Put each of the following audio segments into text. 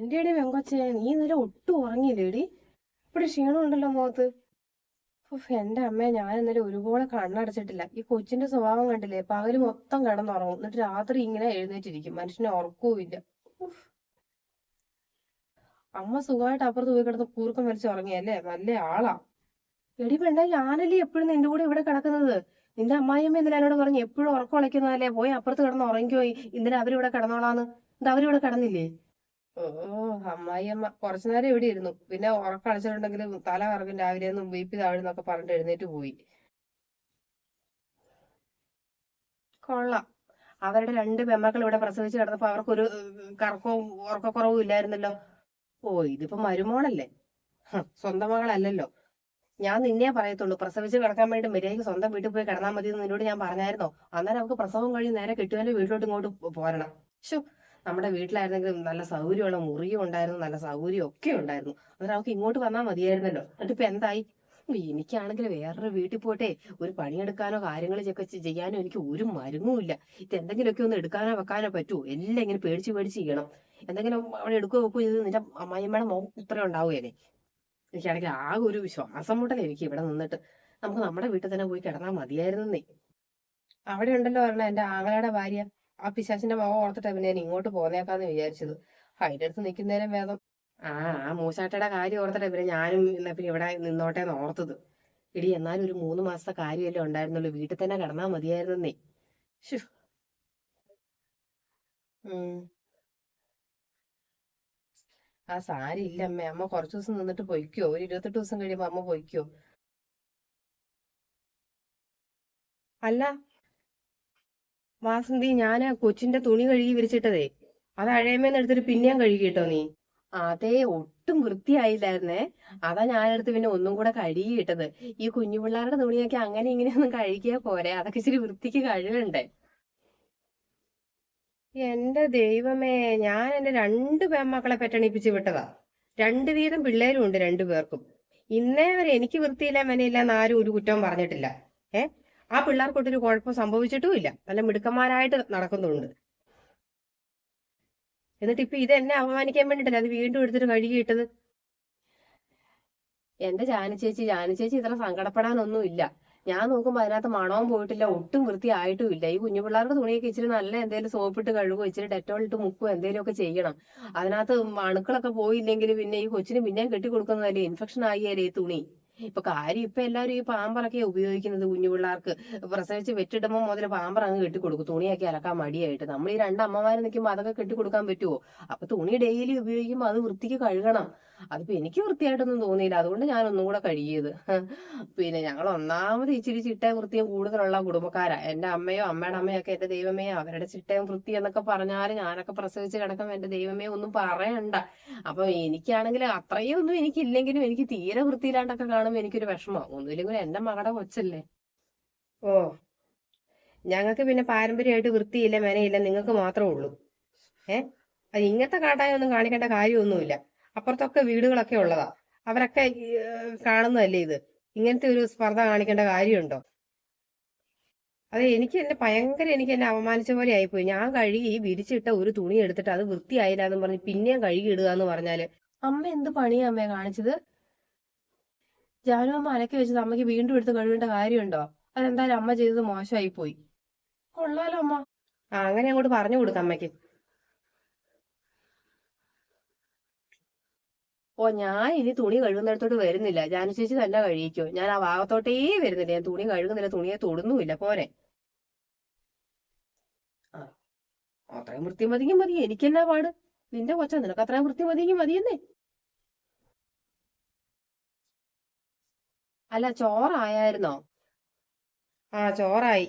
എന്റെ അടി വെങ്കൊച്ചേ നീ ഇന്നലെ ഒട്ടും ഉറങ്ങിയില്ലേടി? ഇവിടെ ക്ഷീണമുണ്ടല്ലോ മുഖത്ത് ഉഫ്, എന്റെ അമ്മ ഞാൻ ഇന്നലെ ഒരുപോലെ കണ്ണടച്ചിട്ടില്ല. ഈ കൊച്ചിന്റെ സ്വഭാവം കണ്ടില്ലേ പകൽ മൊത്തം കിടന്നുറങ്ങും. എന്നിട്ട് രാത്രി ഇങ്ങനെ എഴുന്നേറ്റിരിക്കും. മനുഷ്യനെ ഉറക്കവുമില്ല. അമ്മ സുഖമായിട്ട് അപ്പുറത്ത് പോയി കിടന്ന് കൂർക്കം വലിച്ച് ഉറങ്ങിയല്ലേ നല്ല ആളാ. എടി പെണ്ണ ഞാനല്ലേ എപ്പോഴും നിന്റെ കൂടെ ഇവിടെ കിടക്കുന്നത്? നിന്റെ അമ്മായിയമ്മ ഇന്നലെ എന്നോട് പറഞ്ഞു എപ്പോഴും ഉറക്കം ഉളയ്ക്കുന്നതല്ലേ? പോയി അപ്പുറത്ത് കിടന്ന് ഉറങ്ങിപ്പോയി ഇന്നലെ അവരിവിടെ കിടന്നോളാന്ന്. എന്താ അവരിവിടെ കിടന്നില്ലേ? ഓ അമ്മായിയമ്മ. കുറച്ചു നേരം ഇവിടെ ഇരുന്നു. പിന്നെ ഉറക്കം അടച്ചിട്ടുണ്ടെങ്കിലും തല കറങ്ങും രാവിലെ ഒന്നും ബി പി താഴുന്നൊക്കെ പറഞ്ഞിട്ട് എഴുന്നേറ്റ് പോയി. കൊള്ളാം. അവരുടെ രണ്ട് പെമ്മക്കൾ ഇവിടെ പ്രസവിച്ച് കിടന്നപ്പോ അവർക്കൊരു കറക്കവും ഉറക്കക്കുറവും ഇല്ലായിരുന്നല്ലോ. ഓ ഇതിപ്പോ മരുമോളല്ലേ? സ്വന്തം മകളല്ലല്ലോ. ഞാൻ നിന്നെ പറയത്തുള്ളൂ. പ്രസവിച്ച് കിടക്കാൻ വേണ്ടി മര്യാദയ്ക്ക് സ്വന്തം വീട്ടിൽ പോയി കിടന്നാൽ മതി എന്ന് നിന്നോട് ഞാൻ പറഞ്ഞായിരുന്നോ? അന്നേരം അവർക്ക് പ്രസവം കഴിഞ്ഞ് നേരെ കെട്ടുവാന്റെ വീട്ടിലോട്ട് ഇങ്ങോട്ട് പോരണം. ശോ നമ്മുടെ വീട്ടിലായിരുന്നെങ്കിലും നല്ല സൗകര്യമുള്ള മുറിയും ഉണ്ടായിരുന്നു നല്ല സൗകര്യം ഒക്കെ ഉണ്ടായിരുന്നു. അന്നേരം അവൾക്ക് ഇങ്ങോട്ട് വന്നാൽ മതിയായിരുന്നല്ലോ. എന്നിട്ട് ഇപ്പൊ എന്തായി എനിക്കാണെങ്കിൽ വേറൊരു വീട്ടിൽ പോട്ടെ ഒരു പണിയെടുക്കാനോ കാര്യങ്ങളൊക്കെ ചെയ്യാനോ എനിക്ക് ഒരു മരുങ്ങുമില്ല ഇത് എന്തെങ്കിലുമൊക്കെ ഒന്ന് എടുക്കാനോ വെക്കാനോ പറ്റുമോ എല്ലാം ഇങ്ങനെ പേടിച്ച് പേടിച്ച് ചെയ്യണം. എന്തെങ്കിലും അവിടെ എടുക്കുകയോ വെക്കുകയോ ചെയ്ത് നിന്റെ അമ്മായിമ്മയുടെ മോൻ ഇത്രയും ഉണ്ടാവുകയല്ലേ എനിക്കാണെങ്കിൽ ആകെ ഒരു ശ്വാസം മുട്ടല എനിക്ക് ഇവിടെ നിന്നിട്ട്. നമുക്ക് നമ്മുടെ വീട്ടിൽ തന്നെ പോയി കിടന്നാൽ മതിയായിരുന്നേ അവിടെ ഉണ്ടല്ലോ പറഞ്ഞ എന്റെ ആങ്ങളയുടെ ഭാര്യ. ആ പിശാച്ചിന്റെ മുഖം പിന്നെ ഞാൻ ഇങ്ങോട്ട് പോന്നേക്കാന്ന് വിചാരിച്ചത്. അതിന്റെ അടുത്ത് നിൽക്കുന്നേരം വേദം ആ ആ മൂശാട്ടയുടെ കാര്യം ഓർത്തിട്ട് പിന്നെ ഞാനും പിന്നെ ഇവിടെ നിന്നോട്ടെ ഓർത്തത്. ഇടി എന്നാലും ഒരു മൂന്ന് മാസത്തെ കാര്യമല്ലേ ഉണ്ടായിരുന്നുള്ളൂ. വീട്ടിൽ തന്നെ കിടന്നാ മതിയായിരുന്നേ ശു ആ സാരി ഇല്ല അമ്മ. അമ്മ കുറച്ചു ദിവസം നിന്നിട്ട് പൊയ്ക്കോ? ഒരു ഇരുപത്തെട്ട് ദിവസം കഴിയുമ്പോ അമ്മ പൊയ്ക്കോ? അല്ല വാസന്തി ഞാൻ കൊച്ചിന്റെ തുണി കഴുകി വിരിച്ചിട്ടതേ. അത് അഴയമേന്ന് എടുത്തിട്ട് പിന്നെയും കഴുകി കേട്ടോ നീ. അതേ ഒട്ടും വൃത്തിയായില്ലായിരുന്നേ. അതാ ഞാനെടുത്ത് പിന്നെ ഒന്നും കൂടെ കഴുകി ഇട്ടത്. ഈ കുഞ്ഞു പിള്ളേരുടെ തുണിയൊക്കെ അങ്ങനെ ഇങ്ങനെയൊന്നും കഴുകിയാ പോരെ? അതൊക്കെ ഇച്ചിരി വൃത്തിക്ക് കഴുകണ്ടേ എന്റെ ദൈവമേ ഞാൻ എന്റെ രണ്ട് പെൺമക്കളെ പെറ്റണിപ്പിച്ച് വിട്ടതാ. രണ്ടു വീതം പിള്ളേരും ഉണ്ട് രണ്ടു പേർക്കും. ഇന്നേ വരെ എനിക്ക് വൃത്തിയില്ല മെനയില്ല എന്ന് ആരും ഒരു കുറ്റവും പറഞ്ഞിട്ടില്ല. ഏ? ആ പിള്ളേർക്കൊട്ടൊരു കുഴപ്പം സംഭവിച്ചിട്ടുമില്ല. നല്ല മിടുക്കന്മാരായിട്ട് നടക്കുന്നുണ്ട്. എന്നിട്ട് ഇപ്പൊ ഇത് എന്നെ അപമാനിക്കാൻ വേണ്ടിട്ടല്ലേ? അത് വീണ്ടും എടുത്തിട്ട് കഴുകിയിട്ടത് എന്റെ ജാനു ചേച്ചി ജാനു ചേച്ചി ഇത്ര സങ്കടപ്പെടാനൊന്നും ഇല്ല ഞാൻ നോക്കുമ്പോ അതിനകത്ത് മണവും പോയിട്ടില്ല ഒട്ടും വൃത്തിയായിട്ടും ഇല്ല ഈ കുഞ്ഞു പിള്ളേർക്ക് തുണിയൊക്കെ ഇച്ചിരി നല്ല എന്തെങ്കിലും സോപ്പിട്ട് കഴുകുമോ ഇച്ചിരി ഡെറ്റോൾ ഇട്ട് മുക്കോ എന്തെങ്കിലും ഒക്കെ ചെയ്യണം. അതിനകത്ത് അണുക്കളൊക്കെ പോയില്ലെങ്കിൽ പിന്നെ ഈ കൊച്ചിന് പിന്നെയും കെട്ടി കൊടുക്കുന്നതല്ലേ ഇൻഫെക്ഷൻ ആയില്ലേ ഈ തുണി? ഇപ്പൊ കാര്യം ഇപ്പൊ എല്ലാവരും ഈ പാമ്പറൊക്കെ ഉപയോഗിക്കുന്നത് കുഞ്ഞു പിള്ളേർക്ക്. പ്രസവിച്ച് വെറ്റിടുമ്പോൾ മുതൽ പാമ്പർ അങ്ങ് കെട്ടിക്കൊടുക്കും. തുണിയൊക്കെ അലക്കാൻ മടിയായിട്ട്. നമ്മൾ ഈ രണ്ട് അമ്മമാര് നിൽക്കുമ്പോൾ അതൊക്കെ കെട്ടിക്കൊടുക്കാൻ പറ്റുമോ അപ്പൊ തുണി ഡെയിലി ഉപയോഗിക്കുമ്പോൾ അത് വൃത്തിക്ക് കഴുകണം. അതിപ്പോ എനിക്ക് വൃത്തിയായിട്ടൊന്നും തോന്നിയില്ല. അതുകൊണ്ട് ഞാൻ ഒന്നും കൂടെ കഴുകിയത്. പിന്നെ ഞങ്ങൾ ഒന്നാമത് ഇച്ചിരി ചിട്ടയും വൃത്തിയും കൂടുതലുള്ള കുടുംബക്കാരാ. എന്റെ അമ്മയോ അമ്മയുടെ അമ്മയോ ഒക്കെ എന്റെ ദൈവമേ അവരുടെ ചിട്ടയും വൃത്തി എന്നൊക്കെ പറഞ്ഞാൽ ഞാനൊക്കെ പ്രസവിച്ച് കിടക്കുമ്പോ എന്റെ ദൈവമേ ഒന്നും പറയണ്ട. അപ്പൊ എനിക്കാണെങ്കിൽ അത്രയും ഒന്നും എനിക്കില്ലെങ്കിലും എനിക്ക് തീരെ വൃത്തിയില്ലാണ്ടൊക്കെ കാണുമ്പോൾ എനിക്കൊരു വിഷമം. ഒന്നുമില്ലെങ്കിലും എന്റെ മകളുടെ കൊച്ചല്ലേ. ഓ ഞങ്ങൾക്ക് പിന്നെ പാരമ്പര്യമായിട്ട് വൃത്തിയില്ല മെനയില്ല. നിങ്ങൾക്ക് മാത്രമേ ഉള്ളൂ. ഏഹ് അത് ഇങ്ങനത്തെ കാട്ടായൊന്നും കാണിക്കേണ്ട കാര്യമൊന്നുമില്ല. അപ്പുറത്തൊക്കെ വീടുകളൊക്കെ ഉള്ളതാ. അവരൊക്കെ കാണുന്നതല്ലേ ഇത്? ഇങ്ങനത്തെ ഒരു സ്പർദ്ധ കാണിക്കേണ്ട കാര്യമുണ്ടോ? അതെ എനിക്ക് എന്നെ ഭയങ്കര എനിക്ക് എന്നെ അപമാനിച്ച പോലെ ആയിപ്പോയി. ഞാൻ കഴുകി വിരിച്ചിട്ട ഒരു തുണി എടുത്തിട്ട് അത് വൃത്തിയായില്ല എന്ന് പറഞ്ഞ് പിന്നെയും കഴുകി ഇടുക എന്ന് പറഞ്ഞാൽ അമ്മ എന്ത് പണിയാ അമ്മയെ കാണിച്ചത്? ജാനു അമ്മ അലക്കി വെച്ചത് അമ്മയ്ക്ക് വീണ്ടും എടുത്ത് കഴുകേണ്ട കാര്യമുണ്ടോ? അതെന്തായാലും അമ്മ ചെയ്തത് മോശമായി പോയി കൊള്ളാലോ അമ്മ. അങ്ങനെ അങ്ങോട്ട് പറഞ്ഞു കൊടുക്കാം അമ്മയ്ക്ക്. ഓ ഞാൻ ഇനി തുണി കഴുകുന്നിടത്തോട്ട് വരുന്നില്ല. ജാനു ചേച്ചി തന്നെ കഴുകിക്കോ ഞാൻ ആ ഭാഗത്തോട്ടേ വരുന്നില്ല. ഞാൻ തുണി കഴുകുന്നില്ല. തുണിയെ തൊടുന്നുമില്ല. പോരെ. ആ അത്രയും വൃത്തി മതിയെങ്കിൽ മതി. എനിക്കെന്നാ പാട്? നിന്റെ കൊച്ച നിനക്ക് അത്രയും വൃത്തി മതിയെങ്കിൽ മതിയെന്നേ. അല്ല ചോറായായിരുന്നോ? ആ ചോറായി.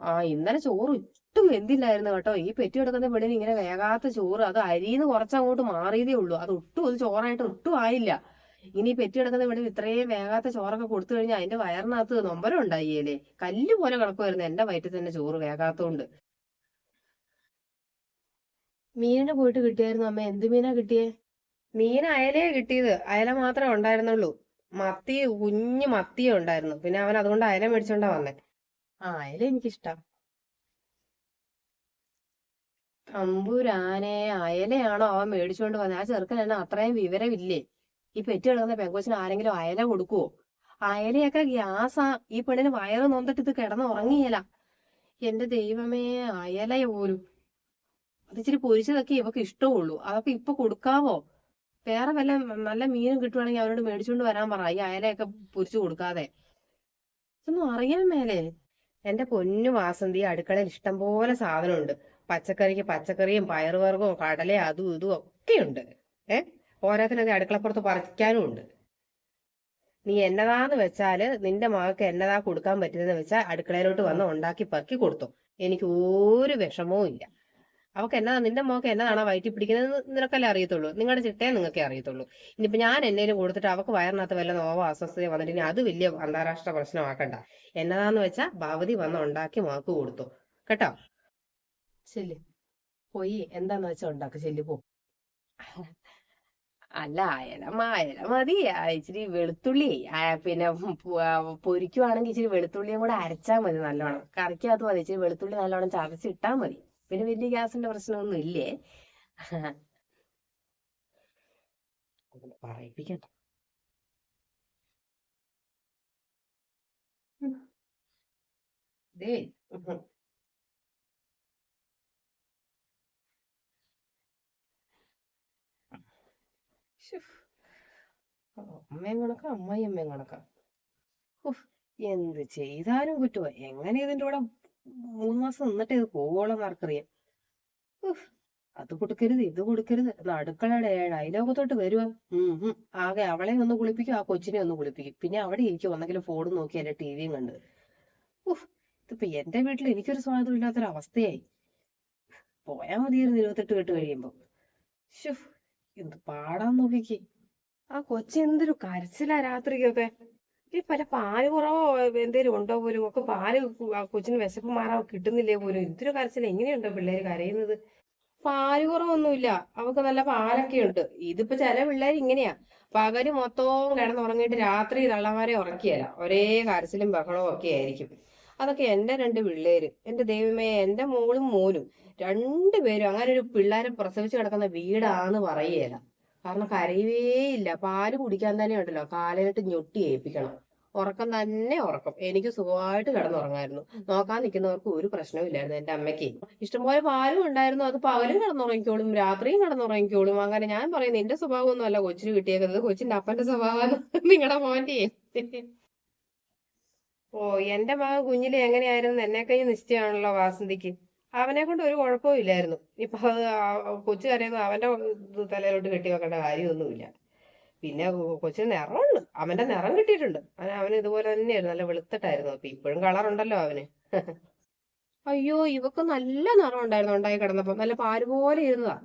ആ ഇന്നലെ ചോറ് ഒട്ടും വെന്തില്ലായിരുന്നു കേട്ടോ. ഈ പെറ്റി കിടക്കുന്ന പെണ്ണിന് ഇങ്ങനെ വേകാത്ത ചോറ് അത് അരിന്ന് കുറച്ചങ്ങോട്ട് മാറിയതേ ഉള്ളൂ. അത് ഒട്ടും അത് ചോറായിട്ട് ഒട്ടും ആയില്ല. ഇനി ഈ പെറ്റി കിടക്കുന്ന പെണ്ണിന് ഇത്രയും വേകാത്ത ചോറൊക്കെ കൊടുത്തു കഴിഞ്ഞാൽ അതിന്റെ വയറിനകത്ത് നൊമ്പരം ഉണ്ടായില്ലേ കല്ല് പോലെ കിടക്കുമായിരുന്നു എന്റെ വയറ്റിൽ തന്നെ ചോറ് വേകാത്തോണ്ട് മീനിനെ പോയിട്ട് കിട്ടിയായിരുന്നു അമ്മ. എന്ത് മീനാ കിട്ടിയേ? മീൻ അയലേ കിട്ടിയത്. അയല മാത്രമേ ഉണ്ടായിരുന്നുള്ളൂ. മത്തി കുഞ്ഞു മത്തിയേ ഉണ്ടായിരുന്നു. പിന്നെ അവൻ അതുകൊണ്ട് അയല മേടിച്ചോണ്ടാ വന്നേ. ആ അയല എനിക്കിഷ്ടാ. തമ്പുരാനെ അയലയാണോ അവൻ മേടിച്ചുകൊണ്ട് വന്നത് ആ ചെറുക്കൻ എന്നെ അത്രയും വിവരമില്ലേ? ഈ പെറ്റ് കിടക്കുന്ന പെങ്കോച്ചിന് ആരെങ്കിലും അയല കൊടുക്കുവോ? അയലയൊക്കെ ഗ്യാസാ. ഈ പെണ്ണിന് വയറ് നൊന്നിട്ട് കിടന്ന് ഉറങ്ങിയല എന്റെ ദൈവമേ അയല പോലും. അത് ഇച്ചിരി പൊരിച്ചതൊക്കെ ഇവക്ക് ഇഷ്ടമുള്ളൂ അതൊക്കെ ഇപ്പൊ കൊടുക്കാവോ? വേറെ വല്ല നല്ല മീനും കിട്ടുവാണെങ്കിൽ അവരോട് മേടിച്ചുകൊണ്ട് വരാൻ പറ. ഈ അയലയൊക്കെ പൊരിച്ചു കൊടുക്കാതെ. ഇതൊന്നും അറിയാൻ മേലേ. എന്റെ പൊന്നു വാസന്തി അടുക്കളയിൽ ഇഷ്ടം പോലെ സാധനമുണ്ട്. പച്ചക്കറിക്ക് പച്ചക്കറിയും പയറുവർഗവും കടല അതും ഇതും ഒക്കെയുണ്ട്. ഏ? ഓരോത്തിനത് അടുക്കളപ്പുറത്ത് പറിക്കാനും ഉണ്ട്. നീ എന്നതാന്ന് വെച്ചാൽ നിന്റെ മകൾക്ക് എന്നതാ കൊടുക്കാൻ പറ്റുന്നതെന്ന് വെച്ചാൽ അടുക്കളയിലോട്ട് വന്ന് ഉണ്ടാക്കി പെറുക്കി കൊടുത്തു. എനിക്ക് ഒരു വിഷമവും ഇല്ല. അവക്ക് എന്നതാ നിന്റെ മോക്ക് എന്നതാണോ വയറ്റി പിടിക്കുന്നത്? നിനക്കല്ലേ അറിയത്തുള്ളൂ. നിങ്ങളുടെ ചിട്ടയെ നിങ്ങൾക്കേ അറിയത്തുള്ളൂ. ഇനിയിപ്പോ ഞാൻ എന്നേലും കൊടുത്തിട്ട് അവക്ക് വയറിനകത്ത് വല്ല നോവ അസ്വസ്ഥത വന്നിട്ട് അത് വലിയ അന്താരാഷ്ട്ര പ്രശ്നമാക്കണ്ട. എന്നതാന്ന് വെച്ചാ ഭാവതി വന്ന് ഉണ്ടാക്കി മോക്ക് കൊടുത്തു. കേട്ടോ? ശരി പോയി. എന്താന്ന് വെച്ചാ ഉണ്ടാക്ക? ശരി പോ. അല്ല അയല മായല മതി. ഇച്ചിരി വെളുത്തുള്ളി. പിന്നെ പൊരിക്കുവാണെങ്കിൽ ഇച്ചിരി വെളുത്തുള്ളിയും കൂടെ അരച്ചാൽ മതി നല്ലോണം. കറിക്കകത്ത് മതി. ഇച്ചിരി വെളുത്തുള്ളി നല്ലോണം ചതച്ചിട്ടാ മതി. പിന്നെ വലിയ ഗ്യാസിന്റെ പ്രശ്നമൊന്നും ഇല്ലേ? പറയിപ്പിക്കണ്ട. അമ്മയും കണക്ക അമ്മായിയമ്മയും കണക്കാ. ഉഫ്, എന്ത് ചെയ്താലും കുറ്റമാ എങ്ങനെ ഇതിന്റെ കൂടെ മൂന്ന് മാസം നിന്നിട്ട് ഇത് പോവോളം ആർക്കറിയാം. അത് കൊടുക്കരുത് ഇത് കൊടുക്കരുത്. അടുക്കളയുടെ ഏഴ് അയലോകത്തോട്ട് വരുവാ. ഉം. ആകെ അവളെ ഒന്ന് കുളിപ്പിക്കും ആ കൊച്ചിനെ ഒന്ന് കുളിപ്പിക്കും. പിന്നെ അവിടെ ഇരിക്കും ഒന്നെങ്കിലും ഫോണും നോക്കി അല്ലെ ടിവിയും കണ്ട്. ഉഹ് ഇതിപ്പോ എന്റെ വീട്ടിൽ എനിക്കൊരു സ്വാതന്ത്ര്യം ഇല്ലാത്തൊരു അവസ്ഥയായി. പോയാ മതിയായിരുന്നു ഇരുപത്തെട്ട് കെട്ട് കഴിയുമ്പോ. എന്ത് പാടാൻ നോക്കിക്കേ. ആ കൊച്ചെന്തൊരു കരച്ചിലാ രാത്രിക്കൊക്കെ ഈ പല പാൽ കുറവോ എന്തേലും ഉണ്ടോ പോലും? ഒക്കെ പാൽ കൊച്ചിന് വിശപ്പ് മാറാൻ കിട്ടുന്നില്ലേ പോലും? ഇതൊരു കരച്ചിൽ എങ്ങനെയുണ്ടോ പിള്ളേര് കരയുന്നത്? പാൽ കുറവൊന്നുമില്ല. അവക്ക് നല്ല പാലൊക്കെ ഉണ്ട്. ഇതിപ്പോ ചില പിള്ളേർ ഇങ്ങനെയാ. പകൽ മൊത്തവും കിടന്നുറങ്ങിയിട്ട് രാത്രി തള്ളമാരെ ഉറക്കിയല്ല ഒരേ കരച്ചിലും ബഹളവും ഒക്കെ ആയിരിക്കും. അതൊക്കെ എന്റെ രണ്ട് പിള്ളേര് എന്റെ ദൈവമേ എന്റെ മോളും മോനും രണ്ടുപേരും അങ്ങനെ ഒരു പിള്ളേരെ പ്രസവിച്ച് കിടക്കുന്ന വീടാന്ന് പറയുകയില്ല കാരണം കരയുവേയില്ല. പാൽ കുടിക്കാൻ തന്നെ ഉണ്ടല്ലോ. കാലിലിട്ട് ഞൊട്ടി ഏൽപ്പിക്കണം. ഉറക്കം തന്നെ ഉറക്കം. എനിക്ക് സുഖമായിട്ട് കിടന്നുറങ്ങായിരുന്നു. നോക്കാൻ നിൽക്കുന്നവർക്ക് ഒരു പ്രശ്നമില്ലായിരുന്നു എന്റെ അമ്മയ്ക്ക്. ഇഷ്ടംപോലെ പാലും ഉണ്ടായിരുന്നു. അത് പകലും കിടന്നുറങ്ങിക്കോളും രാത്രിയും കിടന്നുറങ്ങിക്കോളും. അങ്ങനെ ഞാൻ പറയുന്നത് എന്റെ സ്വഭാവമൊന്നും അല്ല കൊച്ചിന് കിട്ടിയേക്കുന്നത്. കൊച്ചിന്റെ അപ്പന്റെ സ്വഭാവം നിങ്ങളുടെ മോന്റെ ഓ എന്റെ മകൻ കുഞ്ഞിലെ എങ്ങനെയായിരുന്നു? എന്നെ കഴിഞ്ഞ് നിശ്ചയമാണല്ലോ വാസന്തിക്ക്. അവനെ കൊണ്ട് ഒരു കുഴപ്പവും ഇല്ലായിരുന്നു. ഇപ്പൊ അത് കൊച്ചു കരയൊന്നും അവന്റെ തലയിലോട്ട് കെട്ടി വെക്കേണ്ട കാര്യമൊന്നുമില്ല. പിന്നെ കൊച്ചിന് നിറമുണ്ട് അവന്റെ നിറം കിട്ടിയിട്ടുണ്ട്. അവൻ അവന് ഇതുപോലെ തന്നെയായിരുന്നു. നല്ല വെളുത്തിട്ടായിരുന്നു അപ്പൊ ഇപ്പോഴും കളർ ഉണ്ടല്ലോ അവന്. അയ്യോ ഇവക്ക് നല്ല നിറം ഉണ്ടായിരുന്നു ഉണ്ടായി കിടന്നപ്പോ. നല്ല പാൽ പോലെ ഇരുന്നതാ.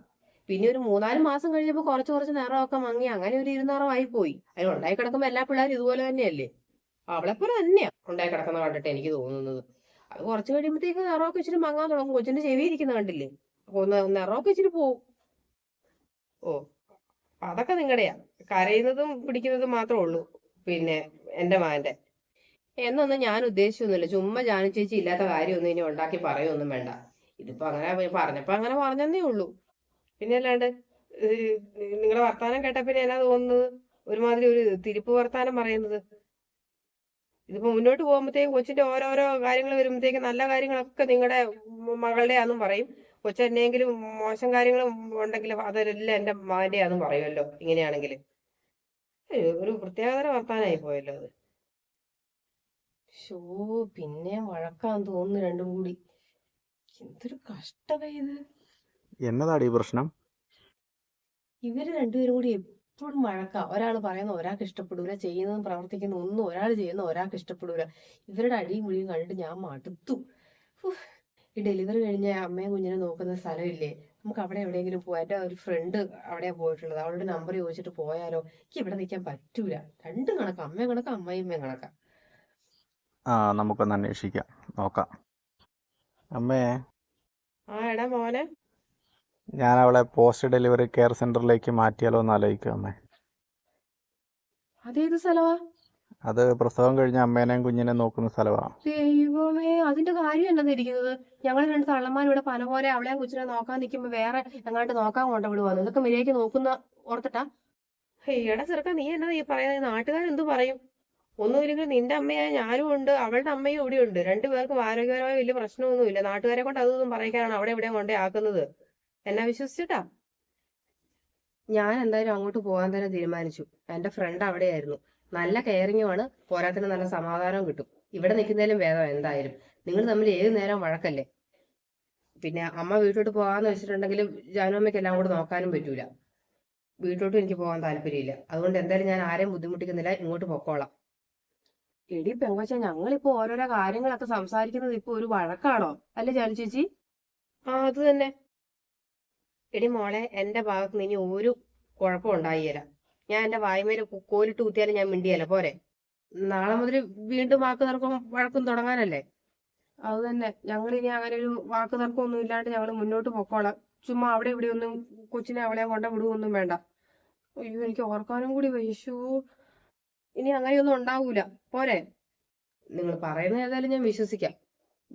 പിന്നെ ഒരു മൂന്നാൽ മാസം കഴിഞ്ഞപ്പോ കുറച്ച് കുറച്ച് നിറമൊക്കെ മങ്ങി. അങ്ങനെ ഒരു ഇരുനിറമായി പോയി. അതിന് ഉണ്ടായി കിടക്കുമ്പോ എല്ലാ പിള്ളേരും ഇതുപോലെ തന്നെയല്ലേ? അവളെപ്പോലെ പോലെ തന്നെയാ ഉണ്ടായി കിടക്കുന്ന കണ്ടിട്ട് എനിക്ക് തോന്നുന്നത്. കുറച്ച് കഴിയുമ്പോഴത്തേക്ക് നിറമൊക്കെ ഇച്ചിരി മങ്ങാൻ തുടങ്ങും. കൊച്ചിന്റെ ചെവി ഇരിക്കുന്ന കണ്ടില്ലേ? അപ്പൊ നിറമൊക്കെ ഇച്ചിരി പോവും. ഓ അതൊക്കെ നിങ്ങളുടെയാ കരയുന്നതും പിടിക്കുന്നതും മാത്രമേ ഉള്ളൂ. പിന്നെ എന്റെ മകന്റെ എന്നൊന്നും ഞാൻ ഉദ്ദേശിച്ചൊന്നുമില്ല. ചുമ്മാ ജാനു ചേച്ചി ഇല്ലാത്ത കാര്യമൊന്നും ഇനി ഉണ്ടാക്കി പറയൊന്നും വേണ്ട. ഇതിപ്പോ അങ്ങനെ പറഞ്ഞപ്പോ അങ്ങനെ പറഞ്ഞതേ ഉള്ളൂ. പിന്നെ അല്ലാണ്ട് നിങ്ങളുടെ വർത്താനം കേട്ട പിന്നെ എന്നാ തോന്നുന്നത്? ഒരുമാതിരി ഒരു തിരിപ്പ് വർത്താനം പറയുന്നത്. ഇതിപ്പോ മുന്നോട്ട് പോകുമ്പോഴത്തേക്കും കൊച്ചിന്റെ ഓരോരോ കാര്യങ്ങൾ വരുമ്പോഴത്തേക്കും നല്ല കാര്യങ്ങളൊക്കെ നിങ്ങളുടെ മകളുടെ ആണെന്നും പറയും. കൊച്ചെന്നെങ്കിലും മോശം കാര്യങ്ങൾ ഉണ്ടെങ്കിൽ അതെല്ലാം എന്റെ മകന്റെ ആണെന്നും പറയുമല്ലോ ഇങ്ങനെയാണെങ്കിൽ ഒരു പ്രത്യേകതര വർത്താനായി പോയല്ലോ അത്. ഷോ പിന്നെ വഴക്കാന്ന് തോന്നുന്നു രണ്ടും കൂടി. എന്തൊരു കഷ്ടത ഇത് എന്നതാടി പ്രശ്നം? ഇവർ രണ്ടുപേരും കൂടി എപ്പോഴും വഴക്കാ. ഒരാൾ പറയുന്ന ഒരാൾക്ക് ഇഷ്ടപ്പെടൂല ചെയ്യുന്നതും പ്രവർത്തിക്കുന്ന ഒന്നും ഒരാൾ ചെയ്യുന്ന ഒരാൾക്ക് ഇഷ്ടപ്പെടൂല. ഇവരുടെ അടിയും മുഴിയും കണ്ടിട്ട് ഞാൻ മടുത്തു. ഈ ഡെലിവറി കഴിഞ്ഞ അമ്മയും കുഞ്ഞിനെ നോക്കുന്ന സ്ഥലമില്ലേ? നമുക്ക് അവിടെ എവിടെയെങ്കിലും പോവാം. എന്റെ ഒരു ഫ്രണ്ട് അവിടെയാ പോയിട്ടുള്ളത്. അവളുടെ നമ്പർ ചോദിച്ചിട്ട് പോയാലോ? എനിക്ക് ഇവിടെ നിൽക്കാൻ പറ്റൂല. രണ്ടും കണക്ക്. അമ്മയും കണക്കാ അമ്മയും കണക്ക. ആ നമുക്കൊന്ന് അന്വേഷിക്കാം. നോക്കാം. അമ്മേ. ആ എടാ മോനെ. ഞാൻ അവളെ പോസ്റ്റ് ഡെലിവറി കെയർ സെന്ററിലേക്ക് മാറ്റിയാലോ എന്ന് ആലോചിക്കുക അമ്മേ. അതേത് സ്ഥലവാ? അത് പ്രസവം കഴിഞ്ഞ അമ്മേനെയും കുഞ്ഞിനെയും നോക്കുന്ന സ്ഥലമാണ് ദൈവമേ അതിന്റെ കാര്യം എന്താ ഇരിക്കുന്നത് ഞങ്ങൾ രണ്ട് തള്ളന്മാർ ഇവിടെ പല പോലെ അവളെ കൊച്ചിനെ നോക്കാൻ നിൽക്കുമ്പോ വേറെ എങ്ങാണ്ട് നോക്കാൻ കൊണ്ട് വിടുവാന്ന് ഇതൊക്കെ മര്യാദയ്ക്ക് നോക്കുന്ന ഓർത്തിട്ടാ? എടാ ചെറുക്ക നീ എന്നാ നീ പറയുന്നത് നാട്ടുകാരെന്ത് പറയും? ഒന്നുമില്ലെങ്കിൽ നിന്റെ അമ്മയായ ഞാനും ഉണ്ട് അവളുടെ അമ്മയും ഇവിടെ ഉണ്ട് രണ്ടുപേർക്കും ആരോഗ്യപരമായ വലിയ പ്രശ്നമൊന്നുമില്ല. നാട്ടുകാരെ കൊണ്ട് അതൊന്നും പറയിക്കാനാണ് അവിടെ ഇവിടെ കൊണ്ടേ ആക്കുന്നത്. എന്നെ വിശ്വസിച്ചിട്ടാ? ഞാൻ എന്തായാലും അങ്ങോട്ട് പോകാൻ തന്നെ തീരുമാനിച്ചു. എന്റെ ഫ്രണ്ട് അവിടെയായിരുന്നു. നല്ല കെയറിങ്ങുമാണ് പോരാത്തിന് നല്ല സമാധാനവും കിട്ടും. ഇവിടെ നിൽക്കുന്നതിലും ഭേദം എന്തായാലും. നിങ്ങൾ തമ്മിൽ ഏത് നേരം വഴക്കല്ലേ? പിന്നെ അമ്മ വീട്ടിലോട്ട് പോകാന്ന് വെച്ചിട്ടുണ്ടെങ്കിലും ജാനുമ്മയ്ക്ക് എല്ലാം കൂടെ നോക്കാനും പറ്റൂല. വീട്ടിലോട്ട് എനിക്ക് പോകാൻ താല്പര്യമില്ല. അതുകൊണ്ട് എന്തായാലും ഞാൻ ആരെയും ബുദ്ധിമുട്ടിക്കുന്നില്ല. ഇങ്ങോട്ട് പൊക്കോളാം. എടി പെങ്കൊച്ച ഞങ്ങളിപ്പോ ഓരോരോ കാര്യങ്ങളൊക്കെ സംസാരിക്കുന്നത് ഇപ്പൊ ഒരു വഴക്കാണോ? അല്ലേ ജാനു ചേച്ചി? ആ അത് തന്നെ. എടി മോളെ എന്റെ ഭാഗത്ത് നിന്ന് ഇനി ഒരു കുഴപ്പം ഉണ്ടായില്ല. ഞാൻ എന്റെ വായ്മേൽ കോലിട്ട് കുത്തിയാലും ഞാൻ മിണ്ടിയല്ല പോരെ. നാളെ മുതൽ വീണ്ടും വാക്ക് തർക്കം വഴക്കും തുടങ്ങാനല്ലേ? അത് തന്നെ. ഞങ്ങൾ ഇനി അങ്ങനെ ഒരു വാക്ക് തർക്കം ഒന്നും ഇല്ലാണ്ട് ഞങ്ങൾ മുന്നോട്ട് പൊക്കോളാം. ചുമ്മാ അവിടെ ഇവിടെ ഒന്നും കൊച്ചിനെ അവളെ കൊണ്ട വിടുവൊന്നും വേണ്ട. അയ്യോ എനിക്ക് ഓർക്കാനും കൂടി വയശു ഇനി അങ്ങനെയൊന്നും ഉണ്ടാവൂല. പോരെ. നിങ്ങൾ പറയുന്നത് ഏതായാലും ഞാൻ വിശ്വസിക്കാം.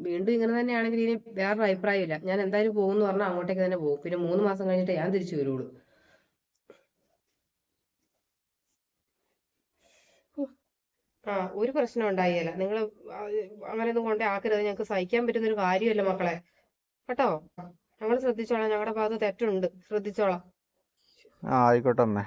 വീണ്ടും ഇങ്ങനെ തന്നെയാണെങ്കിൽ ഇനി വേറൊരു അഭിപ്രായമില്ല. ഞാൻ എന്തായാലും പോകും എന്ന് പറഞ്ഞാൽ അങ്ങോട്ടേക്ക് തന്നെ പോകും. പിന്നെ മൂന്ന് മാസം കഴിഞ്ഞിട്ട് ഞാൻ തിരിച്ചു വരുള്ളൂ. ആ ഒരു പ്രശ്നം ഉണ്ടായില്ല നിങ്ങൾ അങ്ങനെയൊന്നും കൊണ്ടേ ആക്കരുത്. ഞങ്ങൾക്ക് സഹിക്കാൻ പറ്റുന്ന ഒരു കാര്യമല്ല മക്കളെ. കേട്ടോ? ഞങ്ങൾ ശ്രദ്ധിച്ചോളാം. ഞങ്ങളുടെ ഭാഗത്ത് തെറ്റുണ്ട്. ശ്രദ്ധിച്ചോളാം. ആയിക്കോട്ടെ അമ്മേ.